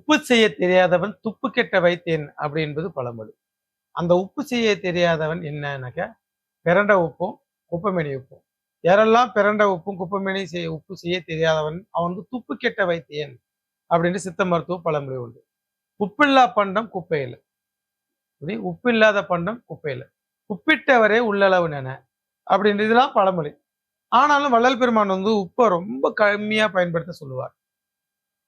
உப்பு செய்ய தெரியாதவன் துப்பு கெட்ட வைத்தேன் அப்படி என்பது பழமொழி. அந்த உப்பு செய்ய தெரியாதவன் என்னன்னாக்க பிறண்ட உப்பும் குப்பைமேனி உப்பும். யாரெல்லாம் பிறண்ட உப்பும் குப்பைமேனி செய்ய உப்பு செய்ய தெரியாதவன் அவன் வந்து துப்பு கெட்ட வைத்தியன் அப்படின்னு சித்த மருத்துவ பழமொழி உண்டு. உப்பில்லா பண்டம் குப்பையில். உப்பு இல்லாத பண்டம் குப்பையில். உப்பிட்டவரே உள்ளளவு நென அப்படின்றதுலாம் பழமொழி. ஆனாலும் வள்ளல் பெருமான் வந்து உப்பை ரொம்ப கம்மியா பயன்படுத்த சொல்லுவார்.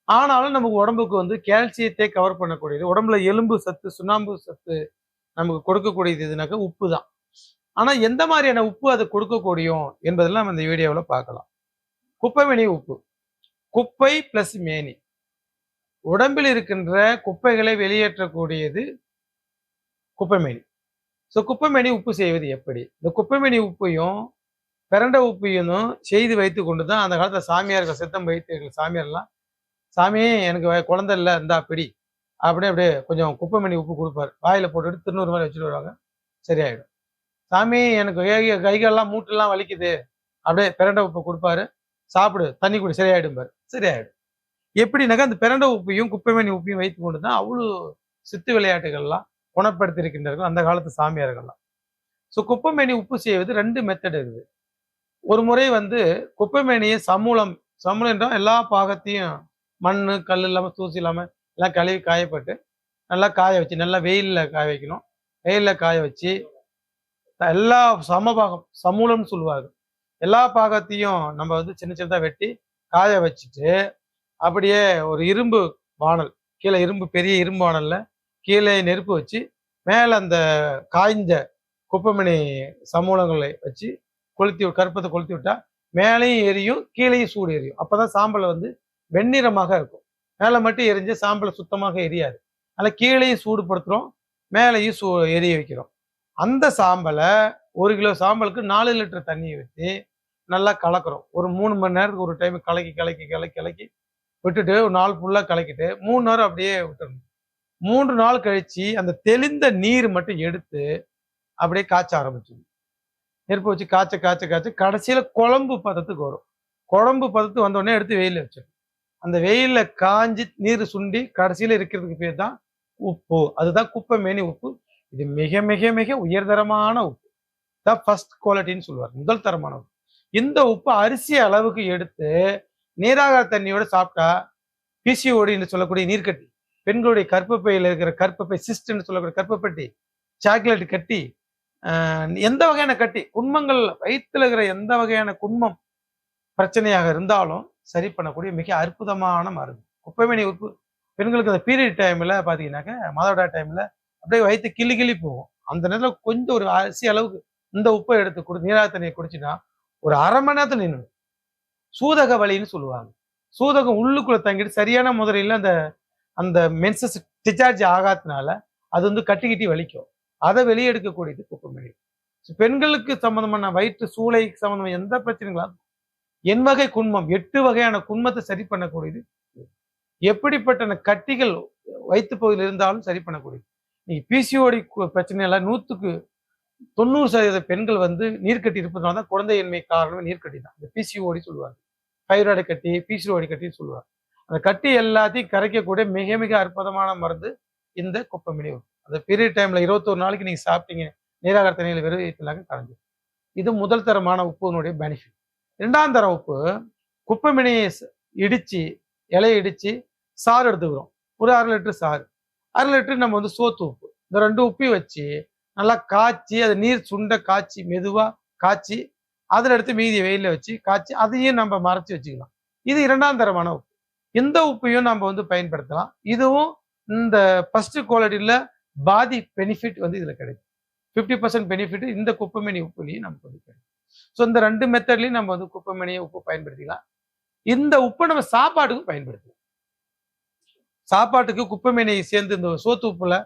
ஆனாலும் நமக்கு உடம்புக்கு வந்து கால்சியத்தை கவர் பண்ணக்கூடியது. உடம்புல எலும்பு சத்து சுண்ணாம்பு சத்து நமக்கு கொடுக்கக்கூடியது எதுனாக்கா உப்பு தான். ஆனால் எந்த மாதிரியான உப்பு அது கொடுக்கக்கூடியும் என்பதெல்லாம் நம்ம இந்த வீடியோவில் பார்க்கலாம். குப்பைமேனி உப்பு. குப்பை பிளஸ் மேனி. உடம்பில் இருக்கின்ற குப்பைகளை வெளியேற்றக்கூடியது குப்பைமேனி ஸோ குப்பைமேனி உப்பு செய்வது எப்படி? இந்த குப்பைமேனி உப்பையும் பிறண்ட உப்பையும் செய்து வைத்து கொண்டு தான் அந்த காலத்தில் சாமியார்கள் சித்தம் வைத்தியர்கள் சாமியார்லாம் சாமி எனக்கு குழந்தை இல்லை இந்தா பிடி. அப்படியே அப்படியே கொஞ்சம் குப்பைமேனி உப்பு கொடுப்பாரு. வாயில போட்டுட்டு திருநூறு மாதிரி வச்சுட்டு வருவாங்க. சரியாயிடும். சாமி எனக்கு கை- மூட்டெல்லாம் வலிக்குது. அப்படியே பிரண்ட உப்பு கொடுப்பாரு. சாப்பிடு தண்ணி குடி. சரியாயிடும். பாரு சரியாயிடும் எப்படின்னாக்கா அந்த பிரண்ட உப்பையும் குப்பைமேனி உப்பையும் வைத்து கொண்டு தான் அவ்வளோ சித்து விளையாட்டுகள்லாம் குணப்படுத்தியிருக்கின்றார்கள் அந்த காலத்து சாமியார்கள்லாம். ஸோ குப்பைமேனி உப்பு செய்வது ரெண்டு மெத்தட் இருக்குது. ஒரு முறை வந்து குப்பைமேனியை சமூலம் சமூலம் என்றால் எல்லா பாகத்தையும் மண் கல் இல்லாமல் தூசி இல்லாமல் எல்லாம் கழுவி காயப்பட்டு நல்லா காய வச்சு நல்லா வெயிலில் காய வைக்கணும். வெயிலில் காய வச்சு எல்லா சமபாகம் சமூலம்னு சொல்லுவாங்க. எல்லா பாகத்தையும் நம்ம வந்து சின்ன சின்னதாக வெட்டி காய வச்சுட்டு அப்படியே ஒரு இரும்பு வாணல் கீழே இரும்பு பெரிய இரும்பு வானலில் கீழே நெருப்பு வச்சு மேலே அந்த காய்ஞ்ச குப்பைமணி சமூலங்களை வச்சு கொளுத்தி வி- கொளுத்தி விட்டா மேலேயும் எரியும் கீழேயும் சூடு எரியும். அப்பதான் சாம்பல் வந்து வெண்ணிறமாக இருக்கும். மேலே மட்டும் எரிஞ்சு சாம்பல் சுத்தமாக எரியாது. அதில் கீழேயும் சூடுபடுத்துகிறோம் மேலேயும் சூ எரிய வைக்கிறோம். அந்த சாம்பலை ஒரு கிலோ சாம்பலுக்கு நாலு லிட்டர் தண்ணியை ஊற்றி நல்லா கலக்கிறோம். ஒரு மூணு மணி நேரத்துக்கு ஒரு டைம் கலக்கி கலக்கி கலக்கி கலக்கி விட்டுட்டு ஒரு நாள் ஃபுல்லாக கலக்கிட்டு மூணு நேரம் அப்படியே விட்டுறணும். மூன்று நாள் கழிச்சு அந்த தெளிந்த நீர் மட்டும் எடுத்து அப்படியே காய்ச்ச ஆரம்பிச்சிடும். நெருப்பு வச்சு காய்ச்ச காய்ச்ச காய்ச்ச கடைசியில குழம்பு பதத்துக்கு வரும். குழம்பு பதத்துக்கு வந்தோடனே எடுத்து வெயிலில் வச்சிடும் அந்த வெயிலில் காஞ்சி நீர் சுண்டி கடைசியில் இருக்கிறதுக்கு பேர் தான் உப்பு. அதுதான் குப்பை மேனி உப்பு. இது மிக மிக மிக உயர்தரமான உப்பு. தான் ஃபர்ஸ்ட் குவாலிட்டின்னு சொல்லுவார். முதல் தரமான உப்பு. இந்த உப்பு அரிசி அளவுக்கு எடுத்து நீராகார தண்ணியோட சாப்பிட்டா பிசிஓடின்னு சொல்லக்கூடிய நீர்க்கட்டி பெண்களுடைய கற்பப்பையில் இருக்கிற கற்பப்பை சிஸ்ட்னு சொல்லக்கூடிய கற்பப்பட்டி சாக்லேட் கட்டி எந்த வகையான கட்டி? குன்மங்கள் வயிற்றுல இருக்கிற எந்த வகையான குன்மம் பிரச்சனையாக இருந்தாலும் சரி பண்ணக்கூடிய மிக அற்புதமான மருந்து. குப்பைமேனி உப்பு பெண்களுக்கு அந்த பீரியட் டைம்ல பார்த்தீங்கன்னாக்க மாதவிடா டைம்ல அப்படியே வயிற்று கிளி கிளி போகும். அந்த நேரத்தில் கொஞ்சம் ஒரு அரிசி அளவுக்கு இந்த உப்பை எடுத்து குடி நீரா தண்ணியை குடிச்சுன்னா ஒரு அரை மணி நேரத்துல நின்று சூதக வலின்னு சொல்லுவாங்க. சூதகம் உள்ளுக்குள்ள தங்கிட்டு சரியான முறையில் அந்த அந்த மென்சஸ் டிசார்ஜ் ஆகாதனால அது வந்து கட்டிக்கிட்டி வலிக்கும். அதை வெளியே எடுக்கக்கூடியது குப்பைமேனி. பெண்களுக்கு சம்மந்தமான வயிற்று சூளை சம்மந்தமான எந்த பிரச்சனைகளும் என் வகை குன்மம் எட்டு வகையான குன்மத்தை சரி பண்ணக்கூடியது. எப்படிப்பட்ட கட்டிகள் வயிற்று பகுதியில் இருந்தாலும் சரி பண்ணக்கூடியது. நீங்கள் பிசிஓடி பிரச்சனை நூற்றுக்கு தொண்ணூறு சதவீத பெண்கள் வந்து நீர்க்கட்டி இருப்பதுனால தான் குழந்தையின்மை காரணம் நீர்க்கட்டி தான். இந்த பிசிஓடி சொல்லுவாங்க. தைராய்டு கட்டி பிசிஓடி கட்டின்னு சொல்லுவாங்க. அந்த கட்டி எல்லாத்தையும் கரைக்கக்கூடிய மிக மிக அற்புதமான மருந்து இந்த குப்பமினி அந்த பீரியட் டைம்ல இருபத்தொரு நாளைக்கு நீங்க சாப்பிட்டீங்க நீராகார தண்ணியில் வெறும் கரைஞ்சிடும் இது முதல் தரமான உப்புனுடைய பெனிஃபிட் ரெண்டாம் தர உப்பு குப்பைமணியை இடித்து இலையை இடித்து சாறு எடுத்துக்கிறோம். ஒரு அரை லிட்டரு சாறு. அரை லிட்டரு நம்ம வந்து சோத்து உப்பு. இந்த ரெண்டு உப்பையும் வச்சு நல்லா காய்ச்சி அது நீர் சுண்ட காய்ச்சி மெதுவாக காய்ச்சி அதில் எடுத்து மீதி வெயில்ல வச்சு காய்ச்சி அதையும் நம்ம மறைச்சி வச்சுக்கலாம். இது இரண்டாம் தரமான உப்பு. இந்த உப்பையும் நம்ம வந்து பயன்படுத்தலாம். இதுவும் இந்த ஃபர்ஸ்ட் குவாலிட்டியில் பாதி பெனிஃபிட் வந்து இதில் கிடைக்கும். ஃபிஃப்டி பர்சன்ட் பெனிஃபிட் இந்த குப்பைமணி உப்புலையும் நமக்கு வந்து கிடைக்கும். ஸோ இந்த ரெண்டு மெத்தட்லையும் நம்ம வந்து குப்பைமணியை உப்பு பயன்படுத்திக்கலாம். இந்த உப்பை நம்ம சாப்பாட்டுக்கும் பயன்படுத்தலாம். சாப்பாட்டுக்கு குப்பைமேனி சேர்ந்து இந்த சோத்து உப்புல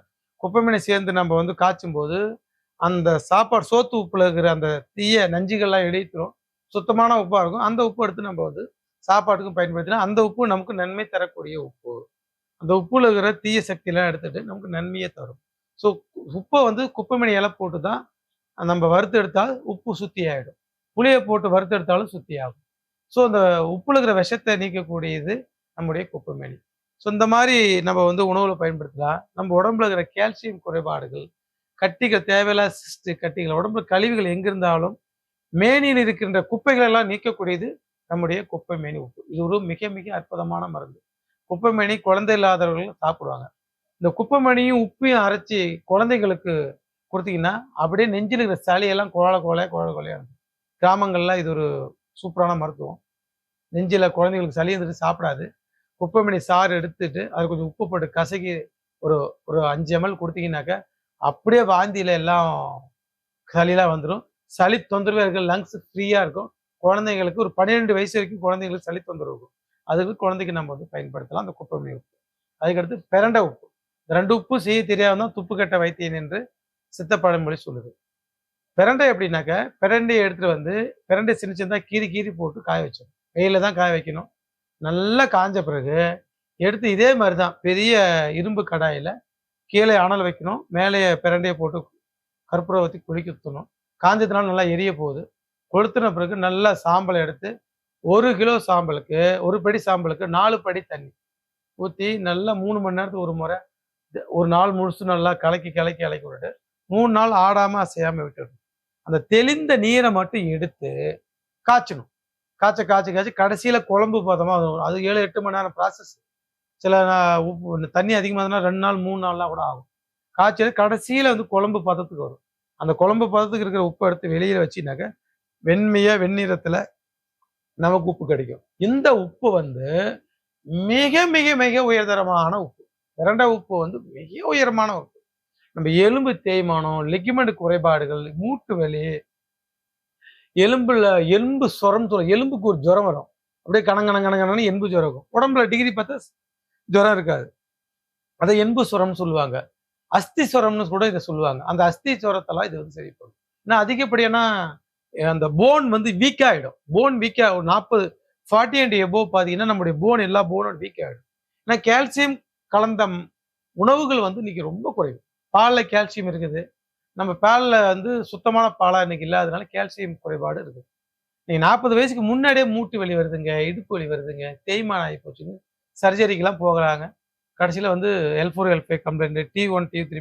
குப்பைமேனி சேர்ந்து நம்ம வந்து காய்ச்சும் போது அந்த சாப்பாடு சோத்து உப்புல இருக்கிற அந்த தீய நஞ்சுகள்லாம் இடைத்துரும். சுத்தமான உப்பா இருக்கும். அந்த உப்பு எடுத்து நம்ம வந்து சாப்பாட்டுக்கும் பயன்படுத்தினா அந்த உப்பு நமக்கு நன்மை தரக்கூடிய உப்பு. அந்த உப்புல இருக்கிற தீய சக்தியெல்லாம் எடுத்துட்டு நமக்கு நன்மையை தரும். ஸோ உப்பை வந்து குப்பைமணி இலை போட்டு தான் நம்ம வறுத்து எடுத்தால் உப்பு சுத்தி ஆகிடும் புளியை போட்டு வறுத்து எடுத்தாலும் சுத்தி ஆகும் ஸோ அந்த உப்புல இருக்கிற விஷத்தை நீக்கக்கூடியது நம்முடைய குப்பைமேனி. ஸோ இந்த மாதிரி நம்ம வந்து உணவில் பயன்படுத்தலாம் நம்ம உடம்புல இருக்கிற கால்சியம் குறைபாடுகள் கட்டிகள் தேவையில்லாத சிஸ்ட் கட்டிகள் உடம்புல கழிவுகள் எங்கிருந்தாலும் மேனியில் இருக்கின்ற குப்பைகள் எல்லாம் நீக்கக்கூடியது நம்முடைய குப்பை மேனி உப்பு. இது ஒரு மிக மிக அற்புதமான மருந்து. குப்பை மேனி குழந்தை இல்லாதவர்கள் சாப்பிடுவாங்க. இந்த குப்பை மேனியும் உப்பையும் அரைச்சி குழந்தைகளுக்கு கொடுத்தீங்கன்னா அப்படியே நெஞ்சில் இருக்கிற சளியெல்லாம் குழால குழைய குழல குழையா இருக்கும். கிராமங்கள்லாம் இது ஒரு சூப்பரான மருத்துவம். நெஞ்சில் குழந்தைங்களுக்கு சளி இருந்துட்டு சாப்பிடாது. குப்பைமணி சாறு எடுத்துட்டு அது கொஞ்சம் உப்பு போட்டு கசக்கி ஒரு ஒரு அஞ்சு எம்எல் கொடுத்தீங்கன்னாக்கா அப்படியே வாந்தியில எல்லாம் சளியெல்லாம் வந்துடும் சளி தொந்தரவே இருக்குது லங்ஸ் ஃப்ரீயாக இருக்கும். குழந்தைங்களுக்கு ஒரு பன்னிரெண்டு வயசு வரைக்கும் குழந்தைங்களுக்கு சளி தொந்தரவு இருக்கும். அதுக்கு குழந்தைக்கு நம்ம வந்து பயன்படுத்தலாம் அந்த குப்பைமணி உப்பு. அதுக்கடுத்து பிரண்டை உப்பு. ரெண்டு உப்பு செய்ய தெரியாதான் துப்பு கட்ட வைத்தியன் என்று சித்த பழமொழி சொல்லுது. பிரண்டை எப்படின்னாக்க பிரண்டையை எடுத்துட்டு வந்து பிரண்டை சின்ன சின்னதா கீறி கீறி போட்டு காய வச்சோம் வெயில தான் காய வைக்கணும். நல்லா காஞ்ச பிறகு எடுத்து இதே மாதிரி தான் பெரிய இரும்பு கடாயில் கீழே அனல் வைக்கணும். மேலே பிரண்டையை போட்டு கற்பூரம் ஊற்றி குளிக்க ஊற்றணும் காஞ்சதுனால நல்லா எரிய போகுது. கொளுத்துன பிறகு நல்லா சாம்பலை எடுத்து ஒரு கிலோ சாம்பலுக்கு ஒரு படி சாம்பலுக்கு நாலு படி தண்ணி ஊற்றி நல்லா மூணு மணி நேரத்துக்கு ஒரு முறை ஒரு நாள் முழுசும் நல்லா கலக்கி கலக்கி கலக்கி விட்டு மூணு நாள் ஆடாம அசையாம விட்டுடணும். அந்த தெளிந்த நீரை மட்டும் எடுத்து காய்ச்சணும். காய்ச்ச காய்ச்சி காய்ச்சி கடைசியில் குழம்பு பதமாக வரும். அது ஏழு எட்டு மணி நேரம் ப்ராசஸ் சில உப்பு தண்ணி அதிகமாக இருந்ததுன்னா ரெண்டு நாள் மூணு நாள்லாம் கூட ஆகும். காய்ச்சல் கடைசியில் வந்து குழம்பு பதத்துக்கு வரும். அந்த குழம்பு பதத்துக்கு இருக்கிற உப்பை எடுத்து வெளியில் வச்சுனாக்க வெண்மையாக வெண்ணிறத்துல நமக்கு உப்பு கிடைக்கும். இந்த உப்பு வந்து மிக மிக மிக உயர்தரமான உப்பு. இரண்ட உப்பு வந்து மிக உயரமான உப்பு. நம்ம எலும்பு தேய்மானம் லிகிமெண்ட் குறைபாடுகள் மூட்டு வலி எலும்புல எலும்பு சுரம் சொல்ல எலும்புக்கு ஒரு ஜுரம் வரும். அப்படியே கணங்கண கணங்கணன்னு எலும்பு ஜுரம் இருக்கும். உடம்புல டிகிரி பார்த்தா ஜுரம் இருக்காது. அதை எலும்பு சுரம்னு சொல்லுவாங்க. அஸ்தி சுரம்னு கூட இதை சொல்லுவாங்க. அந்த அஸ்தி சுரத்தெல்லாம் இது வந்து சரி பண்ணும் ஏன்னா அதிகப்படியான அந்த போன் வந்து வீக் ஆகிடும் போன் வீக் ஆகும் நாற்பது ஃபார்ட்டி அண்ட் எபோ பார்த்தீங்கன்னா நம்முடைய போன் எல்லா போனும் வீக் ஆகிடும் ஏன்னா கால்சியம் கலந்த உணவுகள் வந்து இன்னைக்கு ரொம்ப குறைவு. பாலில் கால்சியம் இருக்குது. நம்ம பாலில் வந்து சுத்தமான பாலாக இன்னைக்கு இல்லாதனால கால்சியம் குறைபாடு இருக்குது. நீங்கள் நாற்பது வயசுக்கு முன்னாடியே மூட்டு வலி வருதுங்க இடுப்பு வலி வருதுங்க தேய்மானம் ஆகி போச்சுன்னு சர்ஜரிக்கெலாம் போகிறாங்க கடைசியில் வந்து L four L five complaint D one D three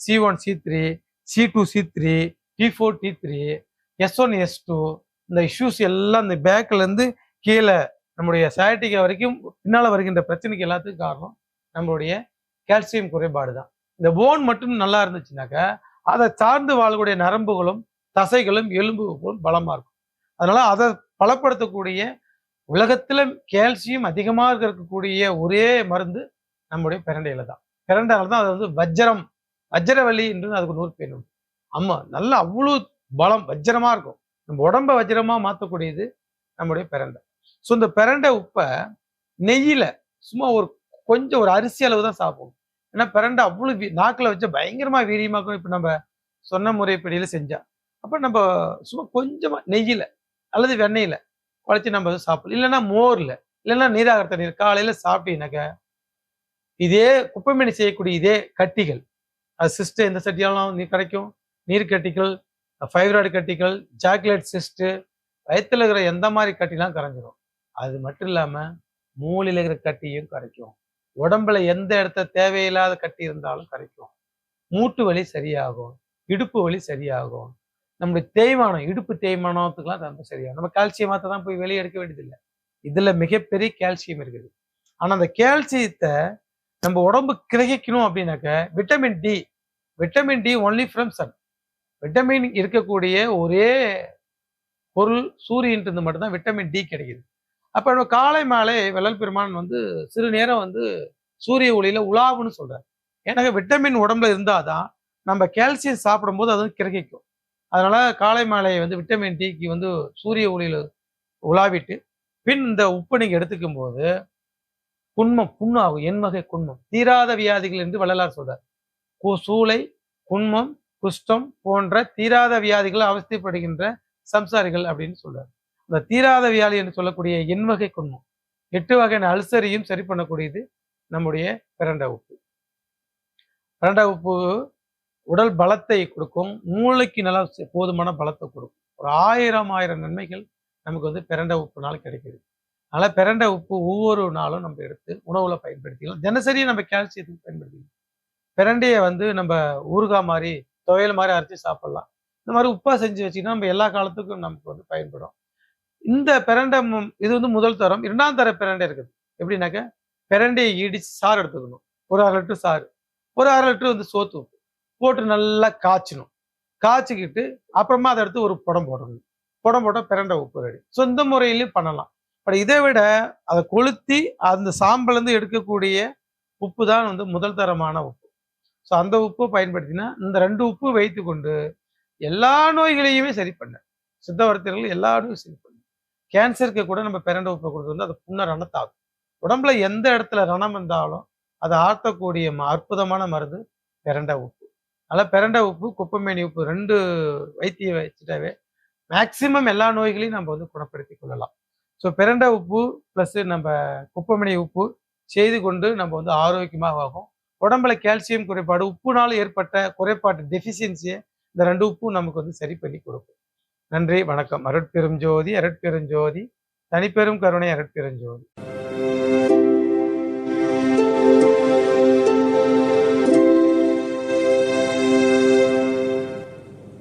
C one C three C two C three D four D three S one S two இந்த இஷ்யூஸ் எல்லாம் இந்த பேக்லேருந்து கீழே நம்முடைய சயாட்டிகா வரைக்கும் பின்னால் வருகின்ற பிரச்சனைக்கு எல்லாத்துக்கும் காரணம் நம்மளுடைய கால்சியம் குறைபாடு தான் இந்த போன் மட்டும் நல்லா இருந்துச்சுனாக்கா அதை சார்ந்து வாழக்கூடிய நரம்புகளும் தசைகளும் எலும்புகளும் பலமாக இருக்கும். அதனால அதை பலப்படுத்தக்கூடிய உலகத்தில் கால்சியம் அதிகமாக இருக்கக்கூடிய ஒரே மருந்து நம்முடைய பிரண்டையில தான். பிரண்டையில தான் அது வந்து வஜ்ரம் வஜ்ரவலி என்று அதுக்கு நூறு பேர் உண்டு. ஆமாம் நல்லா அவ்வளோ பலம் வஜ்ரமாக இருக்கும். நம்ம உடம்ப வஜ்ரமாக மாற்றக்கூடியது நம்முடைய பிரண்டை. ஸோ இந்த பிரண்டை உப்பை நெய்யில் சும்மா ஒரு கொஞ்சம் ஒரு அரிசி அளவு தான் சாப்பிடணும். ஏன்னா பிரண்டை அவ்வளவு வீ- வச்சு வச்சா பயங்கரமா வீரியமாக்கும். இப்போ நம்ம சொன்ன முறைப்படியில் செஞ்சா. அப்ப நம்ம சும்மா கொஞ்சமா நெய்யில அல்லது வெண்ணெயில குழச்சி நம்ம வந்து சாப்பிடலாம். இல்லைன்னா மோர்ல இல்லைன்னா நீராகர தண்ணீர் காலையில சாப்பிட்டீங்கன்னாக்க இதே குப்பைமணி செய்யக்கூடிய இதே கட்டிகள். அது சிஸ்ட் எந்த சட்டியாலும் நீ கிடைக்கும் நீர் கட்டிகள் ஃபைப்ராய்டு கட்டிகள் சாக்லேட் சிஸ்ட் வயித்துல இருக்கிற எந்த மாதிரி கட்டிலாம் கரைஞ்சிரும். அது மட்டும் இல்லாமல் மூலையில் இருக்கிற கட்டியும் கரைக்கும். உடம்புல எந்த இடத்த தேவையில்லாத கட்டி இருந்தாலும் கரைக்கும். மூட்டு வலி சரியாகும். இடுப்பு வலி சரியாகும். நம்முடைய தேய்மானம் இடுப்பு தேய்மானத்துக்குலாம் ரொம்ப சரியாகும். நம்ம கால்சியமாத்த தான் போய் வெளியே எடுக்க வேண்டியதில்லை. இதுல மிகப்பெரிய கால்சியம் இருக்குது. ஆனால் அந்த கால்சியத்தை நம்ம உடம்பு கிரகிக்கணும் அப்படின்னாக்க vitamin D vitamin D only from sun vitamin இருக்கக்கூடிய ஒரே பொருள் சூரியன்ட்டு மட்டும்தான் விட்டமின் டி கிடைக்குது. அப்போ நம்ம காலை மாலை வெள்ளல் பெருமான் வந்து சிறு நேரம் வந்து சூரிய ஒளியில உலாவுன்னு சொல்றாரு. ஏன்னா விட்டமின் உடம்புல இருந்தாதான் நம்ம கால்சியம் சாப்பிடும்போது அது வந்து கிரகிக்கும். அதனால காலை மாலை வந்து விட்டமின் டிக்கு வந்து சூரிய ஒளியில உலாவிட்டு பின் இந்த உப்பு நீங்க எடுத்துக்கும் போது குன்மம் புண்ணாகும் எண்வகை குன்மம் தீராத வியாதிகள் என்று வள்ளலார் சொல்றார். கு- சூளை குன்மம் குஷ்டம் போன்ற தீராத வியாதிகள் அவஸ்தைப்படுகின்ற சம்சாரிகள் அப்படின்னு சொல்றாரு. இந்த தீராத வியாதி என்று சொல்லக்கூடிய எண்வகை குன்மம் எட்டு வகையான அல்சரையும் சரி பண்ணக்கூடியது நம்முடைய பிரண்ட உப்பு. பிரண்ட உப்பு உடல் பலத்தை கொடுக்கும் மூளைக்கு நல்லா போதுமான பலத்தை கொடுக்கும். ஒரு ஆயிரம் ஆயிரம் நன்மைகள் நமக்கு வந்து பிரண்ட உப்புனால கிடைக்குது. அதனால பிரண்டை உப்பு ஒவ்வொரு நாளும் நம்ம எடுத்து உணவுல பயன்படுத்திக்கலாம். தினசரி நம்ம கால்சியத்துக்கு பயன்படுத்திக்கலாம். பிரண்டையை வந்து நம்ம ஊறுகாய் மாதிரி துவையல் மாதிரி அரைச்சி சாப்பிடலாம். இந்த மாதிரி உப்பாக செஞ்சு வச்சிங்கன்னா நம்ம எல்லா காலத்துக்கும் நமக்கு வந்து பயன்படும். இந்த பிரண்டை இது வந்து முதல் தரம். இரண்டாம் தர பிரண்டை இருக்குது. எப்படின்னாக்க பிரண்டையை இடிச்சு சாறு எடுத்துக்கணும். ஒரு அரை லிட்டர் சாறு. ஒரு அரை லிட்டர் வந்து சோத்து உப்பு. போட்டு நல்லா காய்ச்சணும். காய்ச்சிக்கிட்டு அப்புறமா அதை எடுத்து ஒரு புடம் போடணும். புடம் போட்டால் பிரண்டை உப்பு ரெடி. ஸோ இந்த முறையிலையும் பண்ணலாம். பட் இதை விட அதை கொளுத்தி அந்த சாம்பலேருந்து எடுக்கக்கூடிய உப்பு தான் வந்து முதல் தரமான உப்பு. ஸோ அந்த உப்பு பயன்படுத்தினா இந்த ரெண்டு உப்பு வைத்து கொண்டு எல்லா நோய்களையுமே சரி பண்ண. சித்தவர்த்தர்கள் எல்லா நோயும் சரி பண்ண. கேன்சருக்கு கூட நம்ம பிரண்டை உப்பை கொடுத்து அது புண்ண ரணத்தாகும். உடம்புல எந்த இடத்துல ரணம் இருந்தாலும் அதை ஆற்றக்கூடிய ம- அற்புதமான மருந்து பெரண்டை உப்பு. அதனால் பெரண்டை உப்பு குப்பமேனி உப்பு ரெண்டு வைத்தியம் வச்சுட்டாவே மேக்சிமம் எல்லா நோய்களையும் நம்ம வந்து குணப்படுத்தி கொள்ளலாம். ஸோ பெரண்டை உப்பு ப்ளஸ் நம்ம குப்பமணி உப்பு செய்து கொண்டு நம்ம வந்து ஆரோக்கியமாக ஆகும். உடம்புல கால்சியம் குறைபாடு உப்புனால ஏற்பட்ட குறைபாட்டு டெஃபிஷியன்சியை இந்த ரெண்டு உப்பும் நமக்கு வந்து சரி பண்ணி கொடுக்கும். நன்றி வணக்கம். அருட்பெரும் ஜோதி அருட்பெருஞ்சோதி. தனிப்பெரும் கருணை அருட்பெருஞ்சோதி.